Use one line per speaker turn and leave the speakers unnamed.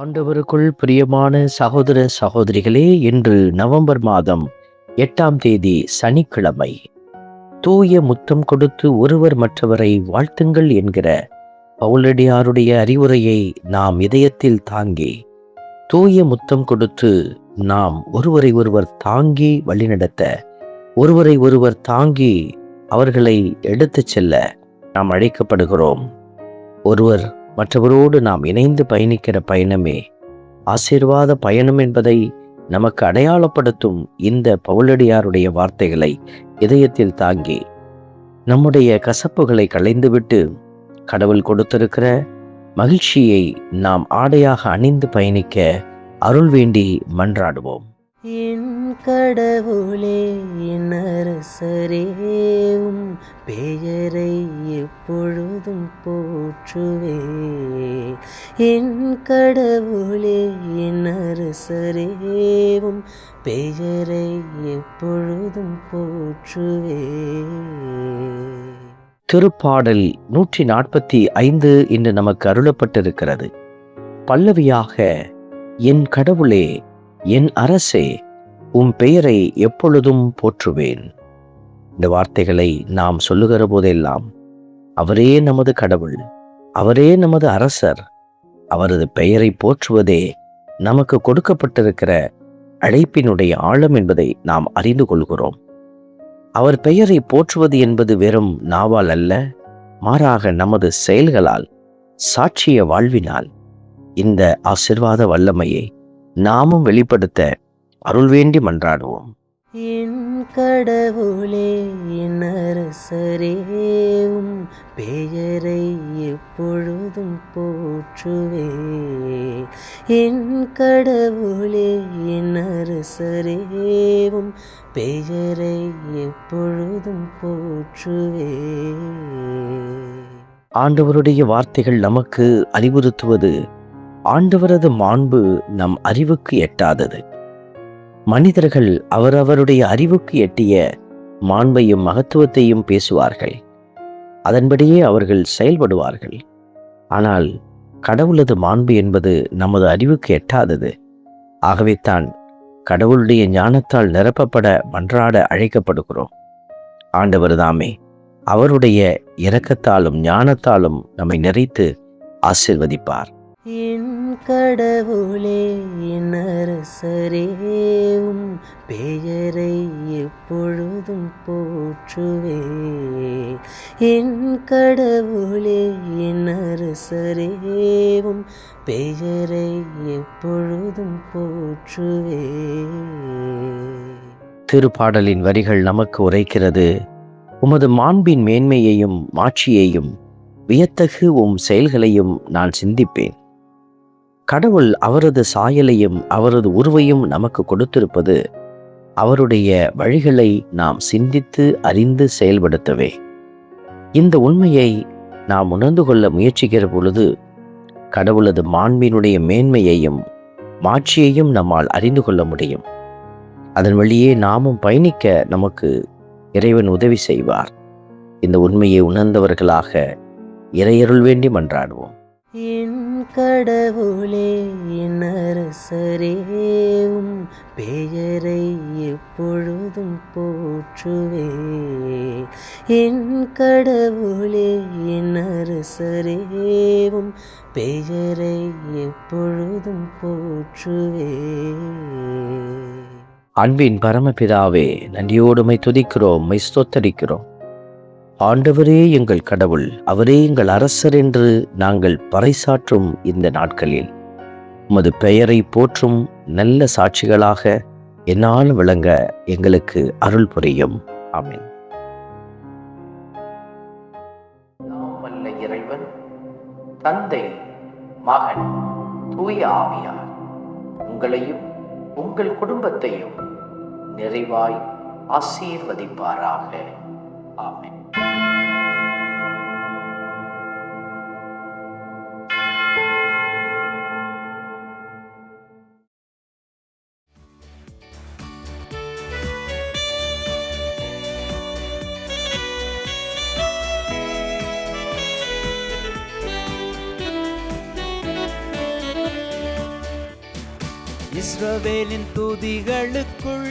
ஆண்டவருக்குள் பிரியமான சகோதர சகோதரிகளே இன்று நவம்பர் மாதம் எட்டாம் தேதி சனிக்கிழமை. தூய முத்தம் கொடுத்து ஒருவர் மற்றவரை வாழ்த்துங்கள் என்கிற பவுலடியாருடைய அறிவுரையை நாம் இதயத்தில் தாங்கி தூய முத்தம் கொடுத்து நாம் ஒருவரை ஒருவர் தாங்கி வழிநடத்த ஒருவரை ஒருவர் தாங்கி அவர்களை எடுத்துச் செல்ல நாம் அழைக்கப்படுகிறோம். ஒருவர் மற்றவரோடு நாம் இணைந்து பயணிக்கிற பயணமே ஆசீர்வாத பயணம் என்பதை நமக்கு அடையாளப்படுத்தும் இந்த பவுலடியாருடைய வார்த்தைகளை இதயத்தில் தாங்கி நம்முடைய கசப்புகளை களைந்துவிட்டு கடவுள் கொடுத்திருக்கிற மகிழ்ச்சியை நாம் ஆடையாக அணிந்து பயணிக்க அருள் வேண்டி மன்றாடுவோம்.
என் கடவுளே என் பெயரை எப்பொழுதும் போற்றுவே என் கடவுளே என் அரசரேவும் பெயரை எப்பொழுதும் போற்றுவே
திருப்பாடல் நூற்றி நாற்பத்தி ஐந்து இன்று நமக்கு அருளப்பட்டிருக்கிறது. பல்லவியாக என் கடவுளே என் அரசே உம் பெயரை எப்பொழுதும் போற்றுவேன். இந்த வார்த்தைகளை நாம் சொல்லுகிற போதெல்லாம் அவரே நமது கடவுள் அவரே நமது அரசர் அவரது பெயரை போற்றுவதே நமக்கு கொடுக்கப்பட்டிருக்கிற அழைப்பினுடைய ஆழம் என்பதை நாம் அறிந்து கொள்கிறோம். அவர் பெயரை போற்றுவது என்பது வெறும் நாவால் அல்ல மாறாக நமது செயல்களால் சாட்சிய வாழ்வினால். இந்த ஆசிர்வாத வல்லமையை நாமும் வெளிப்படுத்த அருள் வேண்டி மன்றாடுவோம்.
என் கடவுளே என் அரசரேவும் பெயரை எப்பொழுதும் போற்றுவே. என் கடவுளே என் அரசரேவும் பெயரை எப்பொழுதும் போற்றுவே.
ஆண்டவருடைய வார்த்தைகள் நமக்கு அறிவுறுத்துவது ஆண்டவரது மாண்பு நம் அறிவுக்கு எட்டாதது. மனிதர்கள் அவரவருடைய அறிவுக்கு எட்டிய மாண்பையும் மகத்துவத்தையும் பேசுவார்கள். அதன்படியே அவர்கள் செயல்படுவார்கள். ஆனால் கடவுளது மாண்பு என்பது நமது அறிவுக்கு எட்டாதது. ஆகவே தான் கடவுளுடைய ஞானத்தால் நிரப்பப்பட மன்றாட அழைக்கப்படுகிறோம். ஆண்டவர் தாமே அவருடைய இரக்கத்தாலும் ஞானத்தாலும் நம்மை நிறைத்து ஆசிர்வதிப்பார்.
என் கடவுளே என் அரசரேவும் பெயரை எப்பொழுதும் போற்றுவே. என் கடவுளே என் அரசரேவும் பெயரை எப்பொழுதும் போற்றுவே.
திருப்பாடலின் வரிகள் நமக்கு உரைக்கிறது. உமது மாண்பின் மேன்மையையும் மாட்சியையும் வியத்தகு உம் செயல்களையும் நான் சிந்திப்பேன். கடவுள் அவரது சாயலையும் அவரது உருவையும் நமக்கு கொடுத்திருப்பது அவருடைய வழிகளை நாம் சிந்தித்து அறிந்து செயல்படுத்தவே. இந்த உண்மையை நாம் உணர்ந்து கொள்ள முயற்சிக்கிற பொழுது கடவுளது மாண்பினுடைய மேன்மையையும் மாட்சியையும் நம்மால் அறிந்து கொள்ள முடியும். அதன் வழியே நாமும் பயணிக்க நமக்கு இறைவன் உதவி செய்வார். இந்த உண்மையை உணர்ந்தவர்களாக இறையருள் வேண்டி மன்றாடுவோம்.
கடவுளே என் பெயரை எப்பொழுதும் போற்றுவே. என் கடவுளே நரசரேவும் பெயரை எப்பொழுதும் போற்றுவே.
அன்பின் பரமபிதாவே நன்றியோடுமை துதிக்கிறோம் மை ஸ்தோத்தரிக்கிறோம். ஆண்டவரே எங்கள் கடவுள் அவரே எங்கள் அரசர் என்று நாங்கள் பறைசாற்றும் இந்த நாட்களில். உமது பெயரை போற்றும் நல்ல சாட்சிகளாக என்னால் விளங்க எங்களுக்கு அருள் புரியும். ஆமீன். இறைவன் தந்தை மகன் தூய ஆவியார் உங்களையும் உங்கள் குடும்பத்தையும் நிறைவாய் ஆசீர்வதிப்பாராக. ஆமேன்.
இஸ்ரவேலின் துதிகளுக்குள்